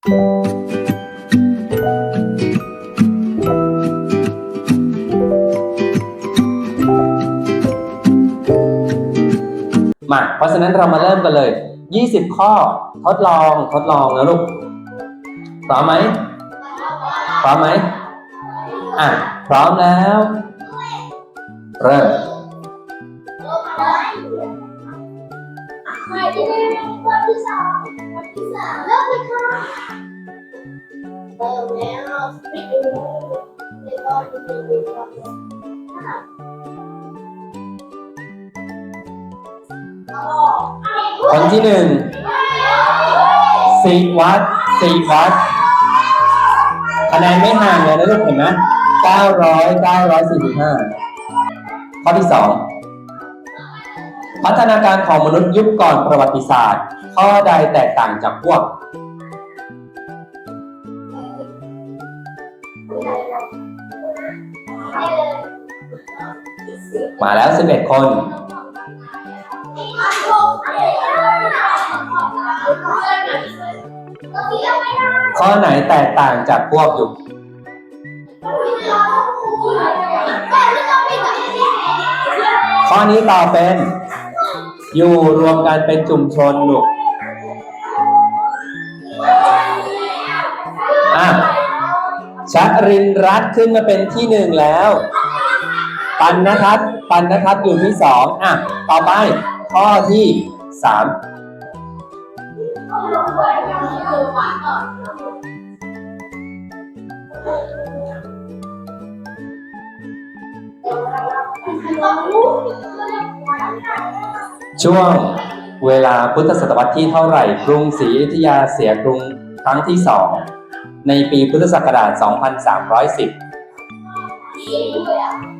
มา เพราะฉะนั้นเรามาเริ่มกันเลย 20 ข้อทดลองทดลองนะลูกพร้อมไหมพร้อมไหมอะ พร้อมแล้ว เริ่มครจะได้เป็นคนที่สองคนที่สามเริ่ม คนที่หนึ่งสิวัดสิวัดคะแนนไม่ห่างเลยนะลูกเห็นไหม900 945ข้อที่สองพัฒนาการของมนุษย์ยุคก่อนประวัติศาสตร์ ข้อใดแตกต่างจากพวก มาแล้ว 11 คน ข้อไหนแตกต่างจากพวกอยู่ ข้อนี้ตอบเป็น อยู่รวมกันเป็นชุมชนลูกอะชัรินรัตขึ้นมาเป็นที่หนึ่งแล้ว ปันนะครับ ปันนะครับอยู่ที่สองอะต่อไปข้อที่สามช่วงเวลาพุทธศตวรรษที่เท่าไหร่กรุงศรีอยุธยาเสียกรุงครั้งที่สองในปีพุทธศักราช 2310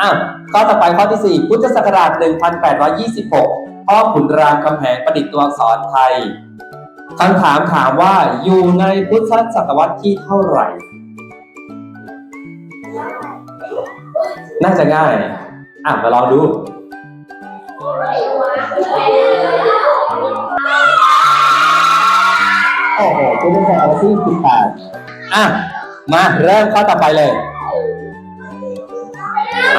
อ้าวข้อต่อไปข้อที่สี่พุทธศักราช 1826 พ่อขุนรามคำแหงประดิษฐ์ตัวอักษรไทยคำถามถามว่าอยู่ในพุทธศตวรรษที่เท่าไหร่ น่าจะง่าย อะมาลองดูโอ้โหพุทธศักราชที่18อะ มาเริ่มข้อต่อไปเลย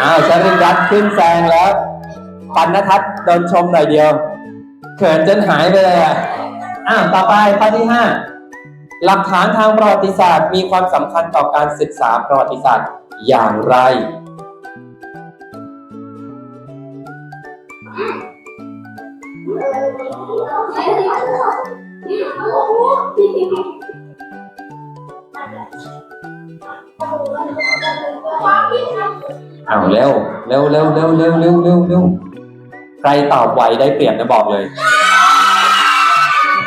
อ้าวชรินรัตน์ขึ้นแซงแล้ว ปันนทัศน์โดนชมหน่อยเดียว เขินจนหายไปเลยอะอ้าวต่อไปข้อที่ห้าหลักฐานทางประวัติศาสตร์ มีความสำคัญต่อการศึกษาประวัติศาสตร์อย่างไร อ้าวเร็วเร็วเร็วเร็วเร็วเร็วเร็วเร็วใครตอบไวได้เปรียบนะบอกเลย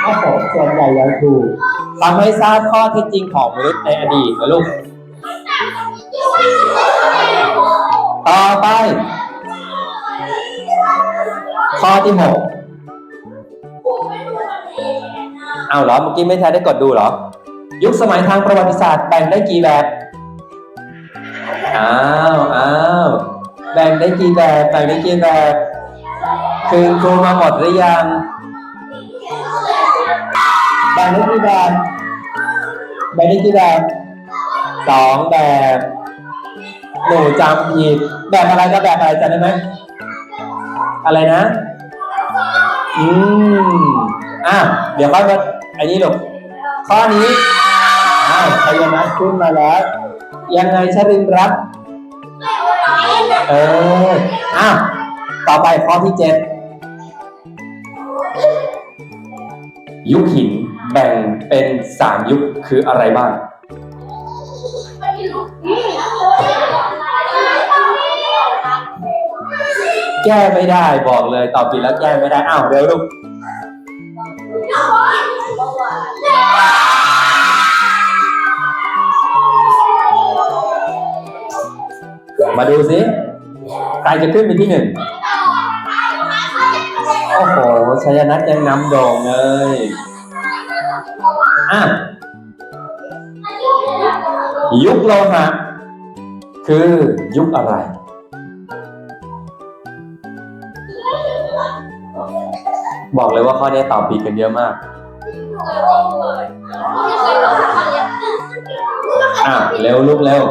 โอ้โหส่วนใหญ่ยังถูกทำให้ทราบข้อเท็จจริงของมนุษย์ในอดีตนะลูก ต่อไป ข้อที่หกเอาเหรอเมื่อกี้ไม่ทันได้กดดูเหรอ ยุคสมัยทางประวัติศาสตร์แบ่งได้กี่แบบ อ้าวอ้าวแบ่งได้กี่แบบแบ่งได้กี่แบบคืนครูมาหมดหรือยังแบ่งได้กี่แบบแบ่งได้กี่แบบสองแบบหนูจำผิดแบบอะไรก็แบบอะไรจำได้ไหมอะไรนะ อืมอะเดี๋ยวค่อยมาอันนี้ลูกข้อนี้อ้าวชัยนัทขึ้นมาแล้ว ยังไงชรินรัตน์เอออะต่อไปข้อที่เจ็ดยุคหินแบ่งเป็นสามยุคคืออะไรบ้าง แก้ไม่ได้บอกเลยตอบผิดแล้วแก้ไม่ได้อ้าวเร็วลูก มาดูสิใครจะขึ้นเป็นที่หนึ่งโอ้โหชัยนัทยังนำโด่งเลยอะยุคโลหะคือยุคอะไร บอกเลยว่าข้อนี้ตอบผิดกันเยอะมากอะเร็วลูกเร็ว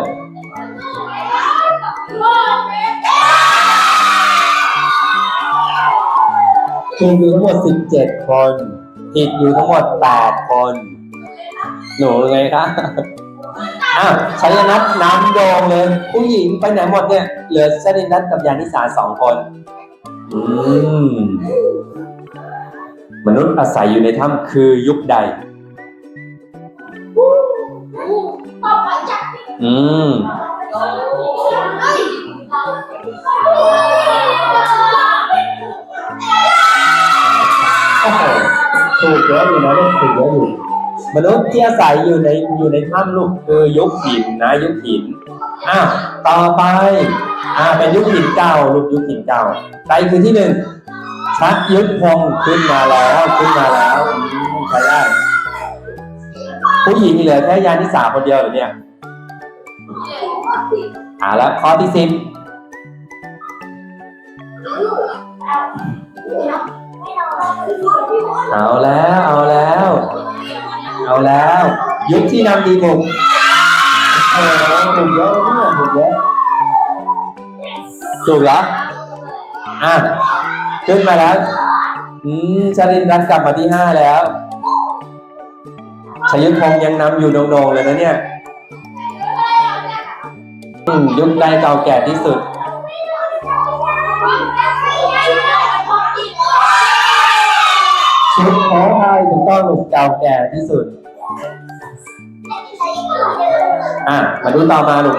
ถูกอยู่ทั้งหมด 17 คนผิดอยู่ทั้งหมด 8 คน หนูไงคะอ้าวชัยนัทน้ำโดงเลย ผู้หญิงไปไหนหมดเนี่ย เหลือชรินัทกับยานิสาสองคน อืม มนุษย์อาศัยอยู่ในถ้ำคือยุคใด อืม กเยอะอยู่นะลูกถูกเยอะอยู่มนุษย์ที่อาศัยอยู่ในอยู่ในถ้ำลูกคือยุคหินนะยุคหินอะต่อไปอ่าเป็นยุคหินเก่าลูกยุคหินเก่าใครคือที่หนึ่งชัดยุทธพงศ์ขึ้นมาแล้วขึ้นมาแล้วใช้ได้ผู้หญิงเหลือแค่ยานิสาคนเดียวหรือเนี่ยอ่าแล้วข้อที่สิบ เอาแล้วเอาแล้ว เอาแล้ว ยุคที่นำดีบุกเออถูกเยอะเนี่ยถูกเยอะถูกเหรออะขึ้นมาแล้ว อืมชรินรันกลับมาที่ห้าแล้วชยุทธพงศ์ยังนำอยู่โด่งๆเลยนะเนี่ยอืมยุคใดเก่าแก่ที่สุด ถูกต้องหนุกเก่าแก่ที่สุด อะ มาดูต่อมาลูก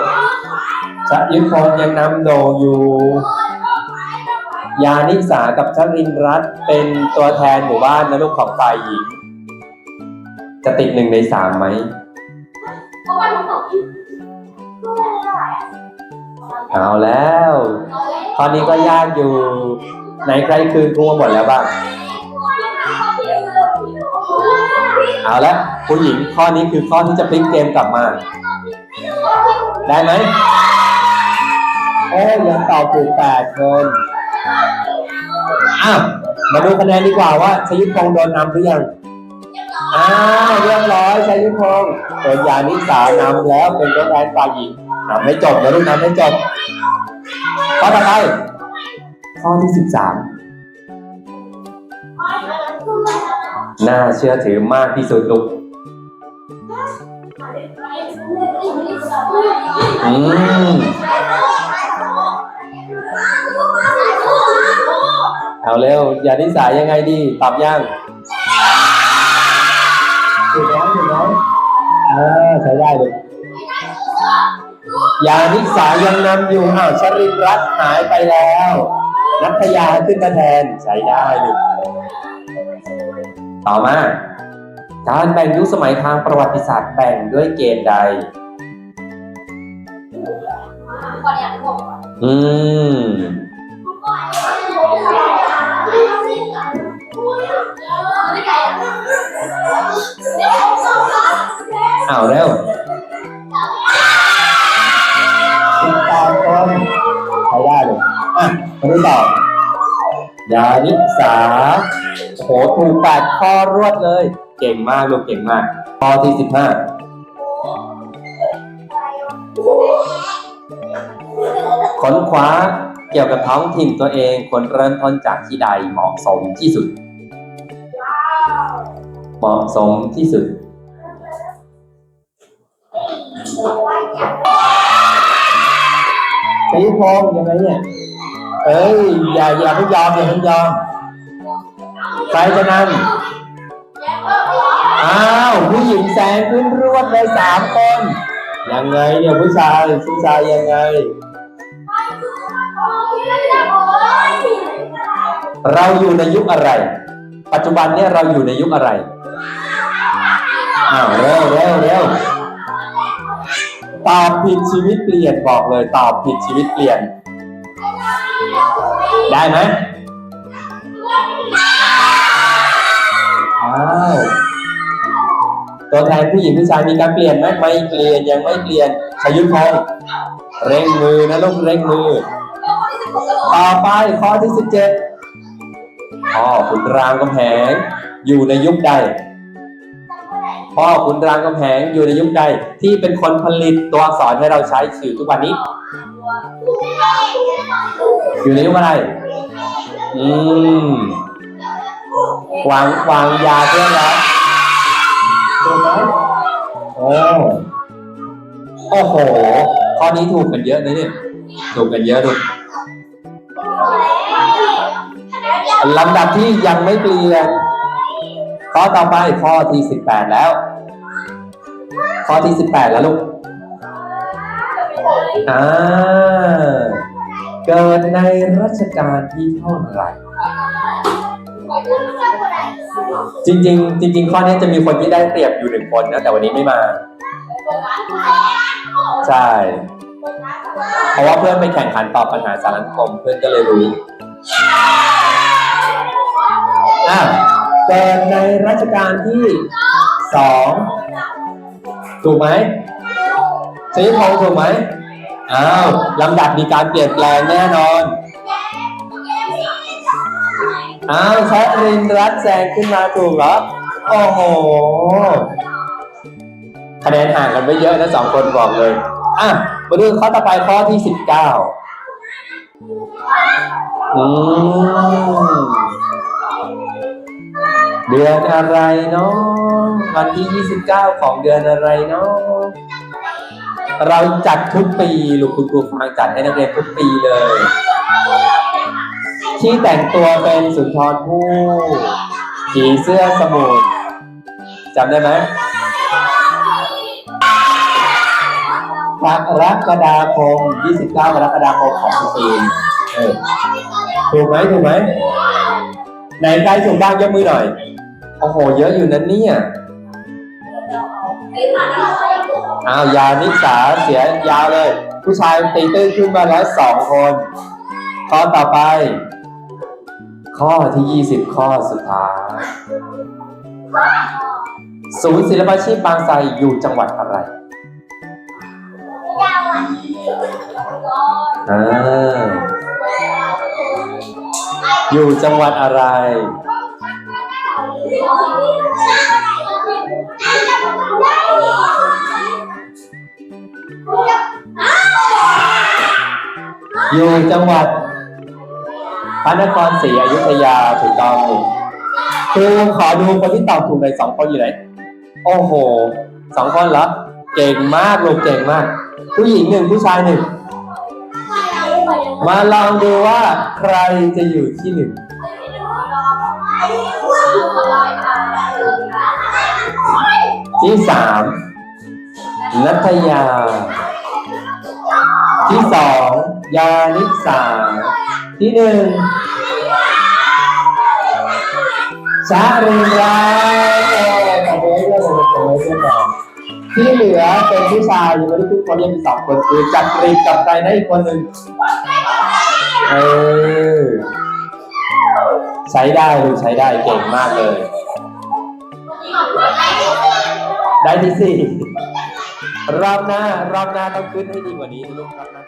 ชยุทธพงศ์ยังนำโดอยู่ ยานิสากับชรินรัตเป็นตัวแทนหมู่บ้านนะลูกของฝ่ายหญิง จะติดหนึ่งในสามไหมเอาแล้วตอนนี้ก็ยากอยู่ ไหนใครคืนครูมาหมดแล้วบ้าง เอาละผู้หญิงข้อนี้คือข้อที่จะพลิกเกมกลับมา ได้ไหมโอ้ยยังตอบถูกแปดคนอ้าวมาดูคะแนนดีกว่าว่าชยุทธพงศ์โดนนำหรือยังอ้าวเรียบร้อยชยุทธพงศ์เป็นยานิสานำแล้วเป็นตัวแทนฝ่ายหญิงนำไม่จบนะลูกนำไม่จบข้อต่อไปข้อที่สิบสาม น่าเชื่อถือมากที่สุดลูกอืมเอาเร็วยานิสายังไงดีตอบยังถูกแล้วถูกแล้วเออใช้ได้เลยยานิสายังนำอยู่อ้าวชรินทร์รัตน์หายไปแล้ว นัทยาขึ้นมาแทนใช้ได้ลูก ต่อมา การแบ่งยุคสมัยทางประวัติศาสตร์แบ่งด้วยเกณฑ์ใด อืม เอาเร็วติดตามคนใช้ได้เลยอะมาดูต่อ ยานิสาโหถูกแปดข้อรวดเลย เก่งมากลูกเก่งมากข้อที่สิบห้าค้นคว้าเกี่ยวกับท้องถิ่นตัวเองควรเริ่มต้นจากที่ใดเหมาะสมที่สุด เหมาะสมที่สุดสีทองยังไงเนี่ย เอ้ยอย่าอย่าเพิ่งยอมอย่าเพิ่งยอมใครจะนำอ้าวผู้หญิงแซงขึ้นรวดเลยสามคนยังไงเนี่ยผู้ชายผู้ชายยังไง เราอยู่ในยุคอะไร ปัจจุบันเนี่ยเราอยู่ในยุคอะไรอ้าวเร็วเร็วเร็วตอบผิดชีวิตเปลี่ยนบอกเลยตอบผิดชีวิตเปลี่ยน ได้ไหมอ้าวตัวแทนผู้หญิงผู้ชายมีการเปลี่ยนไหมไม่เปลี่ยนยังไม่เปลี่ยนชยุทธพงศ์เร่งมือนะลูกเร่งมือ ต่อไปข้อที่สิบเจ็ดพ่อขุนรามกำแหงอยู่ในยุคใดพ่อขุนรามกำแหงอยู่ในยุคใดที่เป็นคนผลิตตัวอักษรให้เราใช้สื่อทุกวันนี้ อยู่ในยุคอะไร อืม วางวางยาเพื่อนแล้วถูกไหมโอ้โอ้โห ข้อนี้ถูกกันเยอะนะเนี่ย ถูกกันเยอะถูกลำดับที่ยังไม่เปลี่ยนข้อต่อไปข้อที่สิบแปดแล้ว ข้อที่สิบแปดแล้วลูก อ่าเกิดในรัชกาลที่เท่าไหร่ จริง ๆ จริง ๆ ข้อนี้จะมีคนที่ได้เปรียบอยู่หนึ่งคนนะแต่วันนี้ไม่มา ใช่ เพราะว่าเพื่อนไปแข่งขันตอบปัญหาสารคมเพื่อนก็เลยรู้อะเกิดในรัชกาลที่สองถูกไหม ชนิดพงถูกไหมอ้าวลำดับมีการเปลี่ยนแปลงแน่นอนอ้าวแชทรินรัตแซงขึ้นมาถูกเหรอโอ้โหคะแนนห่างกันไม่เยอะนะสองคนบอกเลยอะมาดูข้อต่อไปข้อที่สิบเก้าอืมเดือนอะไรเนาะวันที่29ของเดือนอะไรเนาะ เราจัดทุกปีลูกคุณครูฟังจัดให้นักเรียนทุกปีเลย ที่แต่งตัวเป็นสุนทรภู่ผีเสื้อสมุทรจำได้ไหมกรกฎาคม 29กรกฎาคมของทุกปีเออถูกไหมถูกไหมไหนใครถูกบ้างยกมือหน่อย โอ้โห เยอะอยู่นั้นเนี่ย อ้าวยานิสาเสียยาวเลย ผู้ชายตีตื้นขึ้นมาแล้วสองคนข้อต่อไป ข้อที่ยี่สิบข้อสุดท้ายศูนย์ศิลปาชีพบางไทรอยู่จังหวัดอะไรอ่าอยู่จังหวัดอะไร อยู่จังหวัดพระนครศรีอยุธยาถูกต้องครูขอดูคนที่ตอบถูกเลยสองคนอยู่ไหนโอ้โหสองคนเหรอเก่งมากลูกเก่งมาก ผู้หญิงหนึ่งผู้ชายหนึ่งมาลองดูว่าใครจะอยู่ที่หนึ่งที่สามนัทยา ที่สอง ยานิสา ที่หนึ่งชาริรัตน์โอ้โหเรื่องอะไรโอ้โหเรื่องอะไรที่เหลือเป็นผู้ชายยังไม่ได้พูดคนยังมีสองคนคือจักรีกับใครนะอีกคนหนึ่งเออใช้ได้ลูกใช้ได้เก่งมากเลย ได้ที่สี่รอบหน้ารอบหน้าต้องขึ้นให้ดีกว่านี้ลูกรอบหน้า